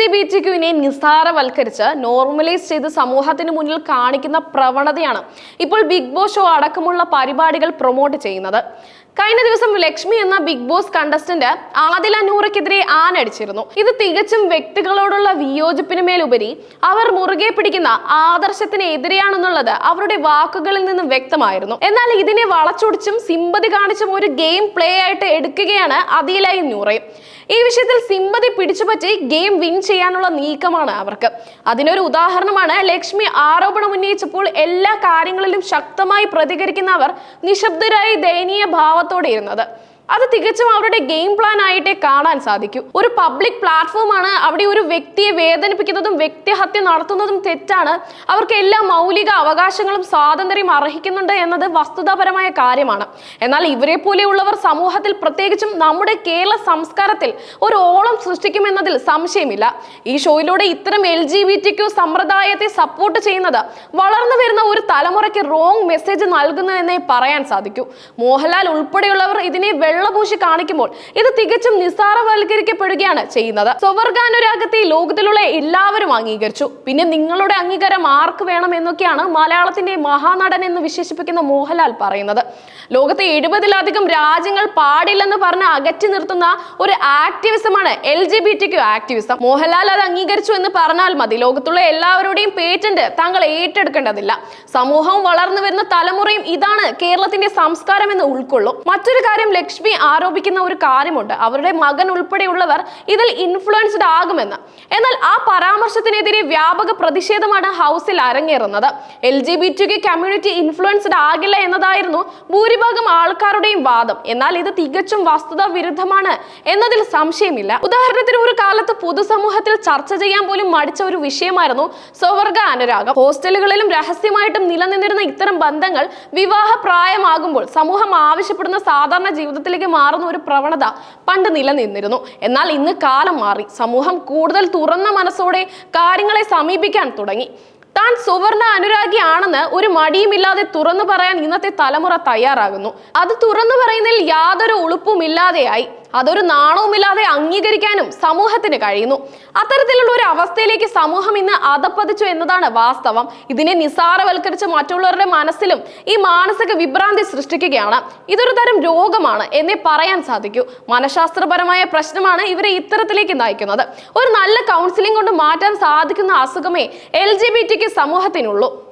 G B T ക്യുവിനെ നിസ്സാരവൽക്കരിച്ച് normalise ചെയ്ത് സമൂഹത്തിന് മുന്നിൽ കാണിക്കുന്ന പ്രവണതയാണ് ഇപ്പോൾ ബിഗ് ബോസ് ഷോ അടക്കമുള്ള പരിപാടികൾ പ്രൊമോട്ട് ചെയ്യുന്നത്. കഴിഞ്ഞ ദിവസം ലക്ഷ്മി എന്ന ബിഗ് ബോസ് കണ്ടസ്റ്റന്റ് ആദില നൂറയ്ക്കെതിരെ ആനടിച്ചിരുന്നു. ഇത് തികച്ചും വ്യക്തികളോടുള്ള വിയോജിപ്പിന് മേലുപരി അവർ മുറുകെ പിടിക്കുന്ന ആദർശത്തിന് എതിരെയാണെന്നുള്ളത് അവരുടെ വാക്കുകളിൽ നിന്നും വ്യക്തമായിരുന്നു. എന്നാൽ ഇതിനെ വളച്ചൊടിച്ചും സിമ്പതി കാണിച്ചും ഒരു ഗെയിം പ്ലേ ആയിട്ട് എടുക്കുകയാണ് അദീലയും നൂറയും ഈ വിഷയത്തിൽ സിമ്പതി പിടിച്ചുപറ്റി ഗെയിം വിൻ ചെയ്യാനുള്ള നീക്കമാണ് അവർക്ക്. അതിനൊരു ഉദാഹരണമാണ് ലക്ഷ്മി ആരോപണം ഉന്നയിച്ചപ്പോൾ എല്ലാ കാര്യങ്ങളിലും ശക്തമായി പ്രതികരിക്കുന്ന അവർ നിശബ്ദരായി ദയനീയ ഭാവത്തോടെ ഇരുന്നത്. അത് തികച്ചും അവരുടെ ഗെയിം പ്ലാൻ ആയിട്ടേ കാണാൻ സാധിക്കൂ. ഒരു പബ്ലിക് പ്ലാറ്റ്ഫോം ആണ് അവിടെ ഒരു വ്യക്തിയെ വേദനിപ്പിക്കുന്നതും വ്യക്തിഹത്യ നടത്തുന്നതും തെറ്റാണ്. അവർക്ക് എല്ലാ മൗലിക അവകാശങ്ങളും സ്വാതന്ത്ര്യം അർഹിക്കുന്നുണ്ട് എന്നത് വസ്തുതാപരമായ കാര്യമാണ്. എന്നാൽ ഇവരെ പോലെയുള്ളവർ സമൂഹത്തിൽ പ്രത്യേകിച്ചും നമ്മുടെ കേരള സംസ്കാരത്തിൽ ഒരു ഓളം സൃഷ്ടിക്കുമെന്നതിൽ സംശയമില്ല. ഈ ഷോയിലൂടെ ഇത്തരം എൽ ജി ബി ടി സമ്പ്രദായത്തെ സപ്പോർട്ട് ചെയ്യുന്നത് വളർന്നു വരുന്ന ഒരു തലമുറയ്ക്ക് റോങ് മെസ്സേജ് നൽകുന്നു എന്നേ പറയാൻ സാധിക്കൂ. മോഹൻലാൽ ഉൾപ്പെടെയുള്ളവർ ഇതിനെ വെള്ളപൂശി കാണിക്കുമ്പോൾ ഇത് തികച്ചും നിസ്സാരവൽക്കരിക്കപ്പെടുകയാണ് ചെയ്യുന്നത്. സ്വവർഗാനുരാഗത്തെ ലോകത്തിലുള്ള എല്ലാവരും അംഗീകരിച്ചു. പിന്നെ നിങ്ങളുടെ അംഗീകാരം ആർക്ക് വേണം എന്നൊക്കെയാണ് മലയാളത്തിന്റെ മഹാനടൻ എന്ന് വിശേഷിപ്പിക്കുന്ന മോഹൻലാൽ പറയുന്നത്. ലോകത്തെ എഴുപതിലധികം രാജ്യങ്ങൾ പാടില്ലെന്ന് പറഞ്ഞ് അകറ്റി നിർത്തുന്ന ഒരു ആക്ടിവിസമാണ് L G B T Q activism. Mohanlal അത് അംഗീകരിച്ചു എന്ന് പറഞ്ഞാൽ മതി. ലോകത്തുള്ള എല്ലാവരുടെയും പേറ്റന്റ് താങ്കൾ ഏറ്റെടുക്കേണ്ടതില്ല. സമൂഹം വളർന്നു വരുന്ന തലമുറയും ഇതാണ് കേരളത്തിന്റെ സംസ്കാരം എന്ന് ഉൾക്കൊള്ളും. മറ്റൊരു കാര്യം ലക്ഷ്മി ആരോപിക്കുന്ന ഒരു കാര്യമുണ്ട്. അവരുടെ മകൻ ഉൾപ്പെടെയുള്ളവർ ഇതിൽ ഇൻഫ്ലുവൻസ്ഡ് ആകുമെന്ന്. എന്നാൽ ആ പരാമർശത്തിനെതിരെ വ്യാപക പ്രതിഷേധമാണ് ഹൗസിൽ അരങ്ങേറുന്നത്. L G B T community influenced ആകില്ല എന്നതായിരുന്നു ഭൂരിഭാഗം ആൾക്കാരുടെയും വാദം. എന്നാൽ ഇത് തികച്ചും വസ്തുതാ വിരുദ്ധമാണ് എന്നതിൽ സംശയമില്ല. ഉദാഹരണത്തിന് ഒരു കാലത്ത് പൊതുസമൂഹത്തിൽ ചർച്ച ചെയ്യാൻ പോലും മടിച്ച ഒരു വിഷയമായിരുന്നു സ്വവർഗ അനുരാഗം. ഹോസ്റ്റലുകളിലും രഹസ്യമായിട്ടും നിലനിന്നിരുന്ന ഇത്തരം ബന്ധങ്ങൾ വിവാഹ പ്രായമാകുമ്പോൾ സമൂഹം ആവശ്യപ്പെടുന്ന സാധാരണ ജീവിതത്തിലേക്ക് മാറുന്ന ഒരു പ്രവണത പണ്ട് നിലനിന്നിരുന്നു. എന്നാൽ ഇന്ന് കാലം മാറി. സമൂഹം കൂടുതൽ തുറന്ന മനസ്സോടെ കാര്യങ്ങളെ സമീപിക്കാൻ തുടങ്ങി. താൻ സുവർണ അനുരാഗിയാണെന്ന് ഒരു മടിയുമില്ലാതെ തുറന്നു പറയാൻ ഇന്നത്തെ തലമുറ തയ്യാറാകുന്നു. അത് തുറന്നു പറയുന്നതിൽ യാതൊരു ഉളുപ്പുമില്ലാതെയായി. അതൊരു നാണവുമില്ലാതെ അംഗീകരിക്കാനും സമൂഹത്തിന് കഴിയുന്നു. അത്തരത്തിലുള്ള ഒരു അവസ്ഥയിലേക്ക് സമൂഹം ഇന്ന് അതപ്പതിച്ചു എന്നതാണ് വാസ്തവം. ഇതിനെ നിസാരവൽക്കരിച്ച് മറ്റുള്ളവരുടെ മനസ്സിലും ഈ മാനസിക വിഭ്രാന്തി സൃഷ്ടിക്കുകയാണ്. ഇതൊരു തരം രോഗമാണ് എന്നേ പറയാൻ സാധിക്കൂ. മനഃശാസ്ത്രപരമായ പ്രശ്നമാണ് ഇവരെ ഇത്തരത്തിലേക്ക് നയിക്കുന്നത്. ഒരു നല്ല കൗൺസിലിംഗ് കൊണ്ട് മാറ്റാൻ സാധിക്കുന്ന അസുഖമേ എൽ ജി ബി ടിക്ക് സമൂഹത്തിനുള്ളൂ.